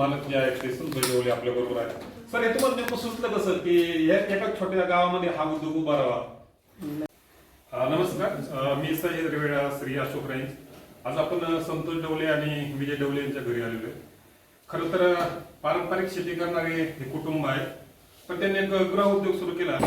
मालक जे आहेत ते संतोष देवले आपल्या बरोबर आहेत सर हे तुम्हाला नेमकं सुचलं कसं की या एका छोट्या गावामध्ये हा उद्योग उभा राहावा? अ, नमस्कार. मी सह्याद्री रेवेडा श्री अशोक राईन. आज आपण संतोष डवले आणि विजय डवले यांच्या घरी आलेलो आहे. खरं तर पारंपरिक शेती करणारे हे कुटुंब आहे पण त्यांनी एक गृह उद्योग सुरू केला.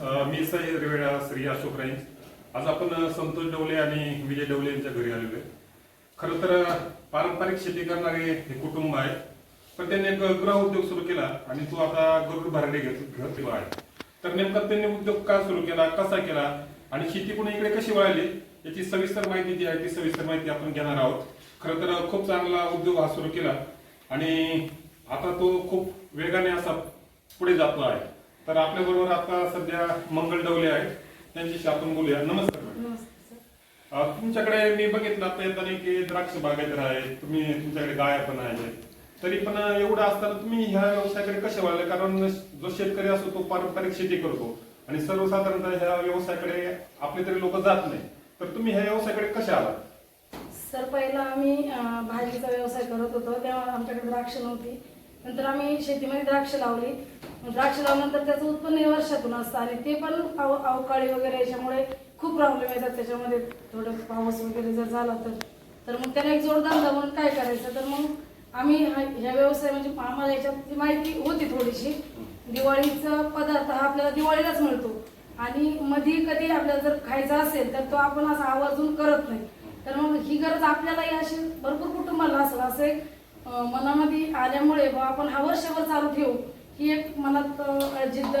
मी सई रेवेडा श्री अशोक राईन आज आपण संतोष डवले आणि विजय डवले यांच्या घरी आलेलो आहे. खरं तर पारंपरिक शेती करणारे हे कुटुंब आहे. पण त्यांनी एक गृह उद्योग सुरू केला आणि तो आता गरुड भराडे घेत आहे. तर नेमका त्यांनी उद्योग का सुरू केला कसा केला आणि शेती पुणे इकडे कशी वळाली याची सविस्तर माहिती जी आहे ती सविस्तर माहिती आपण घेणार आहोत. खरं तर खूप चांगला उद्योग हा सुरू केला आणि आता तो खूप वेगाने असा पुढे जातो आहे. तर आपल्या बरोबर आता सध्या मंगल डवले आहेत. त्यांच्याशी आपण बोलूया. नमस्कार तुमच्याकडे मी बघितलं आता येताना की द्राक्ष बागायतर आहे तुम्ही तुमच्याकडे गाया पण आहेत. तरी पण एवढं असताना तुम्ही ह्या व्यवसायाकडे कसे वळले कारण जो शेतकरी असतो तो पारंपरिक शेती करतो. आणि सर्वसाधारणतः ह्या व्यवसायाकडे आपले तरी लोक जात नाही. तर तुम्ही ह्या व्यवसायाकडे कसे आलात? सर पहिला आम्ही भाजीचा व्यवसाय करत होतो. तेव्हा आमच्याकडे द्राक्ष नव्हती. नंतर आम्ही शेतीमध्ये द्राक्ष लावली. म्हणजे द्राक्ष लावल्यानंतर त्याचं उत्पन्न हे वर्षातून असतं आणि ते पण अव अवकाळी वगैरे याच्यामुळे खूप प्रॉब्लेम येतात. त्याच्यामध्ये थोडं पाऊस वगैरे जर झाला तर. तर मग त्याला एक जोडधंदा म्हणून काय करायचं? तर मग आम्ही ह्या व्यवसाय म्हणजे आम्हाला याच्यात माहिती होती थोडीशी. दिवाळीचा पदार्थ हा आपल्याला दिवाळीलाच मिळतो. आणि मधी कधी आपल्याला जर खायचा असेल तर तो आपण असं आवर्जून करत नाही. तर मग ही गरज आपल्यालाही अशी भरपूर कुटुंबाला असेल. असं एक मनामध्ये आल्यामुळे बा आपण हा वर्षभर चालू ठेवू. ही एक मनात जिद्द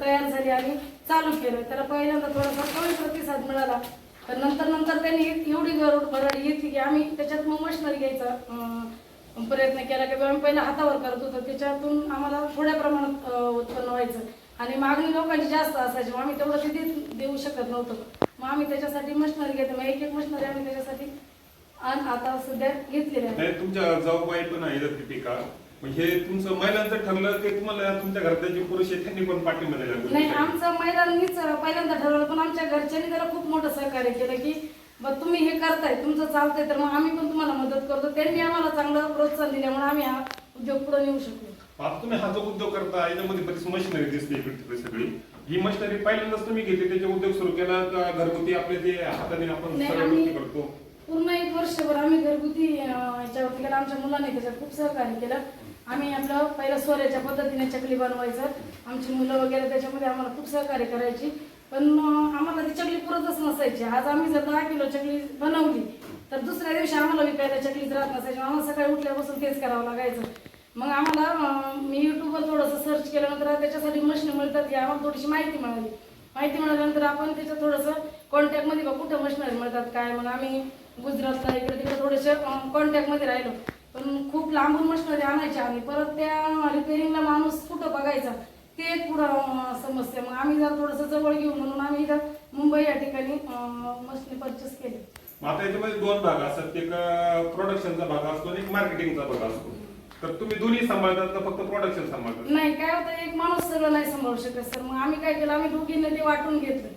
तयार झाली आणि चालू केलं. त्याला पहिल्यांदा थोडासा कमी प्रतिसाद मिळाला. तर नंतर नंतर त्यांनी एवढी गरुड भरड घेतली की आम्ही त्याच्यात मग मशिनरी घ्यायचा प्रयत्न केला की आम्ही पहिला हातावर करत होतो. त्याच्यातून आम्हाला थोड्या प्रमाणात उत्पन्न व्हायचं. आणि मागणी लोकांची जास्त असायची. मग आम्ही तेवढं तिथे देऊ शकत नव्हतो. मग आम्ही त्याच्यासाठी मशनरी घेतो मग एक एक मशनरी आम्ही त्याच्यासाठी आणि आता सध्या आहे. नाही तुमच्या जाऊबाई पण आहे दीपिका मग हे तुमचं महिलांचं ठरलं की तुम्हाला तुमच्या घरातले जे पुरुष आहेत त्यांनी पण पाठिंबा दिला. नाही आमचं पहिल्यांदा ठरवलं पण आमच्या घरच्यांनी त्याला खूप मोठं सहकार्य केलं की बघ तुम्ही हे करताय तुमचं चालतंय तर मग आम्ही पण तुम्हाला मदत करतो. त्यांनी आम्हाला चांगलं प्रोत्साहन दिल्यामुळे आम्ही हा उद्योग पुढे नेऊ शकलो. आता तुम्ही हा जो उद्योग करता याच्यामध्ये बरीच मशिनरी दिसते इकडे तिकडे सगळी. ही मशिनरी पहिल्यांदाच तुम्ही घेतली त्याचे उद्योग सुरू केला घरगुती आपले जे हाताने आपण करतो. पूर्ण एक वर्षभर आम्ही घरगुती अं, याच्यावरती केलं. आमच्या मुलांनी त्याच्यात खूप सहकार्य केलं. आम्ही आपलं पहिलं सोऱ्याच्या पद्धतीने चकली बनवायचं. आमची मुलं वगैरे त्याच्यामध्ये आम्हाला खूप सहकार्य करायची. पण आम्हाला ती चकली पुरतच नसायची. आज आम्ही जर दहा किलो चकली बनवली तर दुसऱ्या दिवशी आम्हाला विकायला चकलीच राहत नसायची. आम्हाला सकाळी उठल्यापासून तेच करावं लागायचं. मग आम्हाला मी युट्यूबवर थोडंसं सर्च केल्यानंतर त्याच्यासाठी मशीन मिळतात की आम्हाला थोडीशी माहिती मिळाली. माहिती मिळाल्यानंतर आपण त्याचं थोडंसं कॉन्टॅक्टमध्ये बा कुठं मशिनरी मिळतात काय. मग आम्ही गुजरातला इकडे तिकडे थोडेसे कॉन्टॅक्टमध्ये राहिलो. पण खूप लांबून मशिनरी आणायच्या आणि परत त्या रिपेअरिंगला माणूस कुठं बघायचा? ते एक पुढं समस्या. मग आम्ही जर थोडंसं जवळ घेऊ म्हणून आम्ही इथं मुंबई या ठिकाणी मशीन परचेस केली. आता याच्यामध्ये दोन भाग असतात. एक प्रोडक्शनचा भाग असतो आणि एक मार्केटिंगचा भाग असतो. तर तुम्ही दोन्ही सांभाळतात का फक्त प्रोडक्शन सांभाळतात? नाही काय होतं एक माणूस सगळं नाही सांभाळू शकत सर. मग आम्ही काय केलं? आम्ही दोघींनी ते वाटून घेतलं.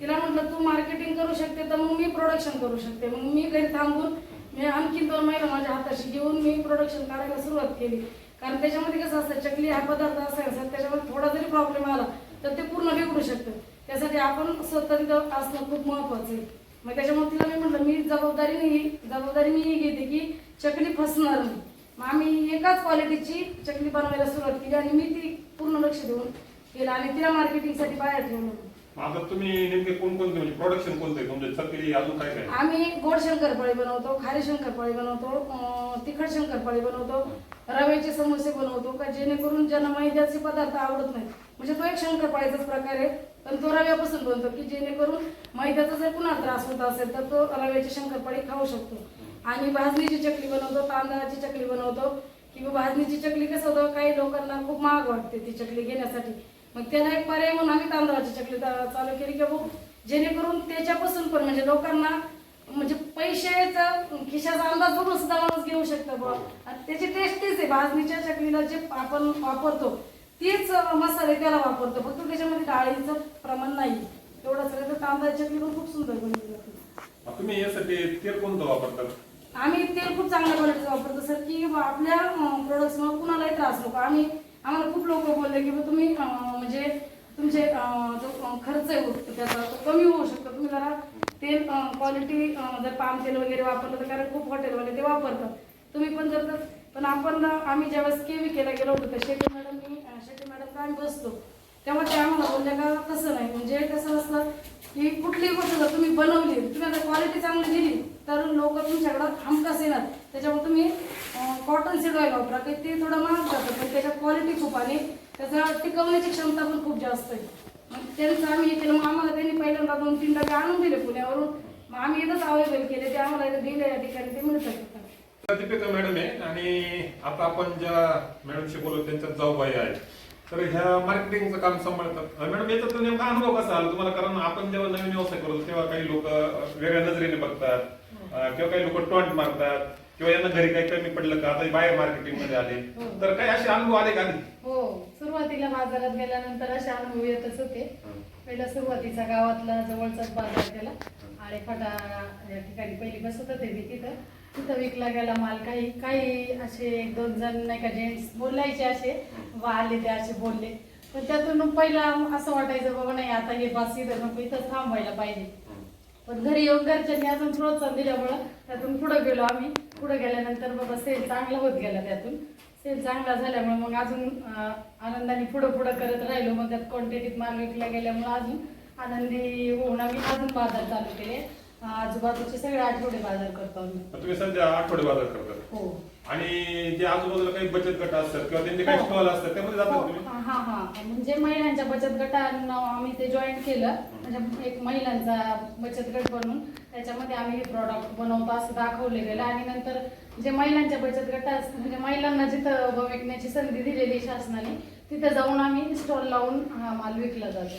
तिला म्हटलं तू मार्केटिंग करू शकते तर मग मी प्रोडक्शन करू शकते. मग मी घरी थांबून मी आणखी दोन महिला माझ्या हाताशी घेऊन मी प्रोडक्शन काढायला सुरुवात केली. कारण त्याच्यामध्ये कसं असतं चकली हा पदार्थ असायचा त्याच्यामध्ये थोडा जरी प्रॉब्लेम आला तर ते पूर्ण बिघडू शकतं. त्यासाठी आपण स्वतः तिथं असणं खूप महत्वाचं आहे. मग त्याच्यामुळे तिला मी म्हटलं मी जबाबदारी नाही जबाबदारी मी ही घेते की चकली फसणार नाही. मग आम्ही एकाच क्वालिटीची चकली बनवायला सुरुवात केली आणि मी ती पूर्ण लक्ष देऊन केलं आणि तिला मार्केटिंगसाठी बाहेर ठेवलं. आता तुम्ही नेमके कोणकोणते म्हणजे प्रोडक्शन कोणतं? आहे तुमचे चकली अजून काय काय? आम्ही गोड शंकरपाळी बनवतो खारी शंकरपाळी बनवतो अं, तिखट शंकरपाळी बनवतो रव्याचे समोसे बनवतो का जेणेकरून ज्यांना मैद्याचे पदार्थ आवडत नाहीत. म्हणजे तो एक शंकरपाळीचाच प्रकार आहे पण तो रव्यापासून बनतो की जेणेकरून मैद्याचा जर कुणाला त्रास होत असेल तर तो रव्याची शंकरपाळी खाऊ शकतो. आणि भाजणीची चकली बनवतो तांदळाची चकली बनवतो किंवा भाजणीची चकली कसं होतं काही लोकांना खूप महाग वाटते ती चकली घेण्यासाठी. मग त्याला एक पर्याय म्हणून आम्ही तांदळाची चकली चालू केली की बाबा जेणेकरून त्याच्यापासून पण म्हणजे लोकांना म्हणजे पैशाचा खिशाचा अंदाज बघून सुद्धा माणूस घेऊ शकतो बुवा. आणि त्याची टेस्ट तीच आहे. भाजणीच्या चकलीला जे आपण वापरतो तीच मसाले त्याला वापरतो. फक्त त्याच्यामध्ये डाळीचं प्रमाण नाही. एवढं सगळं तर तांदळाची चकली पण खूप सुंदर बनवली जाते. तुम्ही यासाठी तेल कोणतं वापरतात आम्ही तेल खूप चांगल्या क्वालिटीचं वापरतो. सर की आपल्या प्रोडक्ट्समुळे कुणालाही त्रास नको. आम्ही आम्हाला खूप लोक बोलले की तुम्ही म्हणजे तुमचे जो खर्च आहे हो- त्याचा तो कमी होऊ शकतो. तुम्ही जरा तेल क्वालिटी जर पाम तेल वगैरे वापरलं तर कारण खूप हॉटेलवाले ते वापरतात. तुम्ही पण जर तर- पण आपण आम्ही ज्यावेळेस केवी केला गेलो होतो तर शेट्टी मॅडम मी शेट्टी मॅडम आम्ही बसतो तेव्हा ते आम्हाला बोलल्या का तसं नाही म्हणजे कसं असतं की कुठलीही गोष्ट जर तुम्ही बनवली तुम्ही आता क्वालिटी चांगली दिली तर लोक तुमच्याकडं हमखास येणार त्याच्यामुळे तुम्ही कॉटन सीड ऑइल वापरा की ते थोडं महाग जातं पण त्याच्यात क्वालिटी खूप आणि त्याचा टिकवण्याची क्षमता पण खूप जास्त आहे. मग त्यांचं आम्ही हे केलं मग आम्हाला त्यांनी पहिल्यांदा दोन तीन डबे आणून दिले पुण्यावरून. मग आम्ही इथंच अवेलेबल केले ते आम्हाला इथं दिले या ठिकाणी ते मिळू शकतात दीपिका मॅडम आहे आणि आता आपण ज्या मॅडमशी बोलतो त्यांच्या जाऊबाई आहेत तर ह्या मार्केटिंगचं काम सांभाळतात. मॅडम याचा नेमका अनुभव कसा आला? तुम्हाला कारण आपण जेव्हा नवीन व्यवसाय करतो तेव्हा काही लोक वेगळ्या नजरेने बघतात. किंवा काही लोक टॉन्ट मारतात. किंवा यांना घरी काही कमी पडलं का आता बाहेर मार्केटिंगमध्ये आले हो. तर काही असे अनुभव आले का आधी? हो सुरुवातीला बाजारात गेल्यानंतर असे अनुभव येतच होते. पहिला सुरुवातीचा गावातला जवळचाच बाजार केला आणि फटा या ठिकाणी पहिली बसत होते मी तिथं. तिथं विकला गेला माल काही काही असे एक दोन जण नाही का जेंट्स बोलायचे असे वा आले ते असे बोलले. पण त्यातून पहिला असं वाटायचं बाबा नाही आता हे बस इथं नको इथं थांबायला पाहिजे. पण घरी येऊन घरच्यांनी अजून प्रोत्साहन दिल्यामुळं त्यातून पुढे गेलो आम्ही. पुढे गेल्यानंतर बाबा सेल चांगला होत गेला त्यातून. सेल चांगला झाल्यामुळे मग अजून आनंदाने पुढं पुढं करत राहिलो. मग त्यात क्वांटिटीत माल विकला गेल्यामुळे अजून आनंदी होऊन आम्ही अजून बाजार चालू केले. आजूबाजूचे सगळे आठवडे बाजार करतो आम्ही. तुम्ही सध्या आठवडे बाजार करतात हो. आणि जे आजूबाजूला काही बचत गट असतात किंवा त्यांचे काही हो. स्टॉल असतात त्यामध्ये हो, जातात तुम्ही? हा हा. हा. म्हणजे महिलांच्या बचत गटांना आम्ही ते जॉईन केलं. म्हणजे एक महिलांचा बचत गट बनवून त्याच्यामध्ये आम्ही हे प्रॉडक्ट बनवतो असं दाखवले गेलं. आणि नंतर जे महिलांच्या बचत गटात म्हणजे महिलांना जिथं उभं विकण्याची संधी दिलेली शासनाने तिथं जाऊन आम्ही स्टॉल लावून हा माल विकला जातो.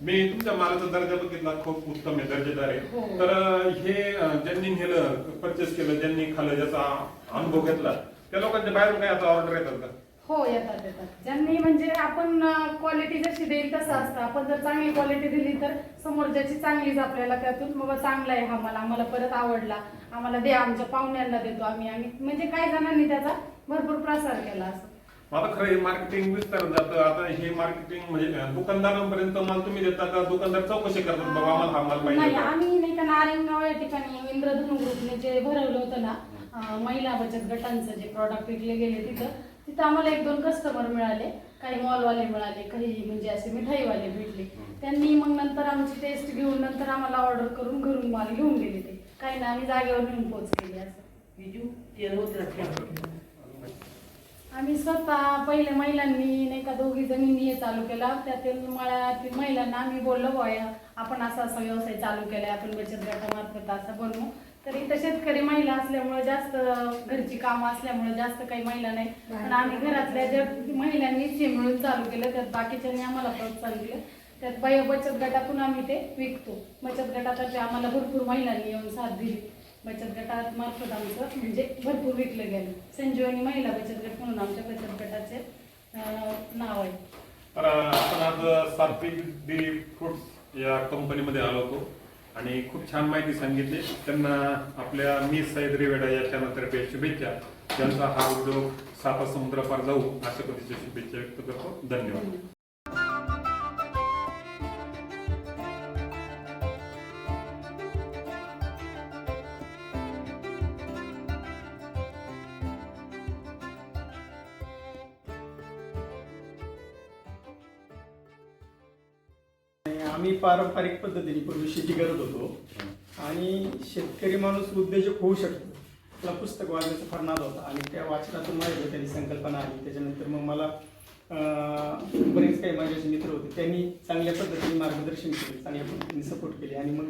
मी तुमच्या मालाचा दर्जा बघितला खूप उत्तम आहे दर्जेदार आहे. हो. तर हे ज्यांनी नेलं परचेस केलं ज्यांनी खाल्लं ज्याचा अनुभव घेतला त्या लोकांच्या बाहेरून काय आता ऑर्डर येतात का? हो येतात येतात. ज्यांनी म्हणजे आपण क्वालिटी जशी देईल तसं असतं. आपण जर चांगली क्वालिटी दिली तर समोरच्याची चांगलीच आपल्याला त्यातून बाबा चांगला आहे हा मला आम्हाला परत आवडला. आम्हाला द्या आमच्या पाहुण्यांना देतो आम्ही. आणि म्हणजे काही जणांनी त्याचा भरपूर प्रसार केला असं आता खरं हे मार्केटिंग विस्तारत जातं. आता हे मार्केटिंग म्हणजे दुकानदारांपर्यंत माल तुम्ही देता का? दुकानदार चौकशी करतात बाबा आम्हाला हा माल पाहिजे आम्ही नाही का नारायणगाव या ठिकाणी इंद्रधनु ग्रुपने जे भरवलं होतं ना महिला बचत गटांचं जे प्रॉडक्ट विकले गेले तिथं तिथं आम्हाला एक दोन कस्टमर मिळाले. काही मॉलवाले मिळाले काही म्हणजे असे मिठाईवाले भेटले. त्यांनी मग नंतर आमची टेस्ट घेऊन नंतर आम्हाला ऑर्डर करून घरून माल घेऊन गेले ते. काही ना आम्ही जागेवर नेऊन पोच केली असं बिजू तेल होत. आम्ही स्वतः पहिले महिलांनी नाही का दोघी जणींनी हे चालू केला. त्यातील मळ्यातील महिलांना आम्ही बोललो बॉया आपण असा असा व्यवसाय चालू केला आपण बचत गटामार्फत असं बनवू तर इथं शेतकरी महिला असल्यामुळे जास्त घरची कामं असल्यामुळे जास्त काही महिला नाही. पण आम्ही घरातल्या ज्या महिलांनीच हे मिळून चालू केलं त्यात बाकीच्यांनी आम्हाला प्रोत्साहन दिलं. त्यात बाय बचत गटातून आम्ही ते विकतो. बचत गटातर्फे आम्हाला भरपूर महिलांनी येऊन साथ दिली. बचत गटात मार्फत आमचं म्हणजे भरपूर विकलं गेलं. संजीवनी महिला बचत गट म्हणून आमच्या बचत गटाचे नाव आहे. तर आपण आज सात्विक डेअरी फ्रुट्स या कंपनीमध्ये आलो होतो आणि खूप छान माहिती सांगितली. त्यांना आपल्या मी सईद रेवेडा या चॅनलतर्फे शुभेच्छा. त्यांचा हा उद्योग साता समुद्रपार जाऊ अशा पद्धतीच्या शुभेच्छा व्यक्त करतो. धन्यवाद. पारंपरिक पद्धतीने पूर्वी शेती करत होतो. आणि शेतकरी माणूस उद्योजक होऊ शकतो. मला पुस्तक वाचण्याचा फार नाद होता आणि त्या वाचनातून माझ्या त्यांनी संकल्पना आली. त्याच्यानंतर मग मला बरेच काही माझे असे मित्र होते. त्यांनी चांगल्या पद्धतीने मार्गदर्शन केले चांगल्या पद्धतीने सपोर्ट केले. आणि मग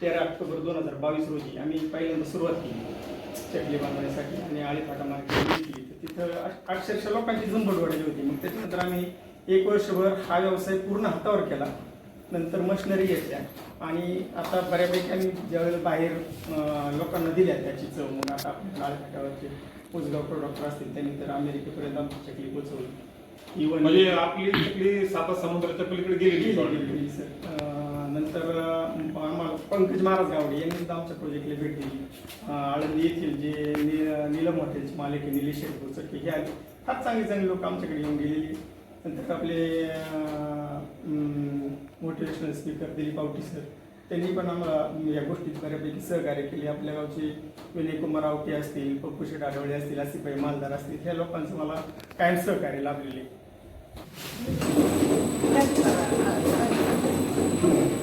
तेरा ऑक्टोबर दोन हजार बावीस रोजी आम्ही पहिल्यांदा सुरुवात केली चकली बांधण्यासाठी आणि आळीफाटा मार्केट केली तर तिथं अक्षरशः लोकांची झुंबड वाढली होती. मग त्याच्यानंतर आम्ही एक वर्षभर हा व्यवसाय पूर्ण हातावर केला. नंतर मशिनरी घेतल्या आणि आता बऱ्यापैकी आम्ही ज्यावेळेला बाहेर लोकांना दिल्या त्याची चव मग आता आपल्या लालफाट्यावरचे उजगाव प्रोडक्टर असतील त्यांनी तर अमेरिकेपर्यंत आमची चकली पोचवली इव्हन म्हणजे आपली चकली साता समुद्राच्या पलीकडे गेलेली गेली. गेली, सर. नंतर आम्हाला पंकज महाराज गावडे यांनी सुद्धा आमच्या प्रोजेक्टला भेट दिली. आळंदी येथील जे नि- नीलम हॉटेलचे मालक आहे निलेश शेटपूरचं हे आले. फार चांगली चांगली लोक आमच्याकडे येऊन गेलेली. नंतर आपले motivational speaker Dilip Awati sir त्यांनी पण आम्हाला या गोष्टीत बऱ्यापैकी सहकार्य केले. आपल्या गावचे विनय कुमार आवटे असतील पप्पू शेठ आढवळे असतील आसिफाई मालदार असतील ह्या लोकांचं मला कायम सहकार्य लाभलेले. Thank you.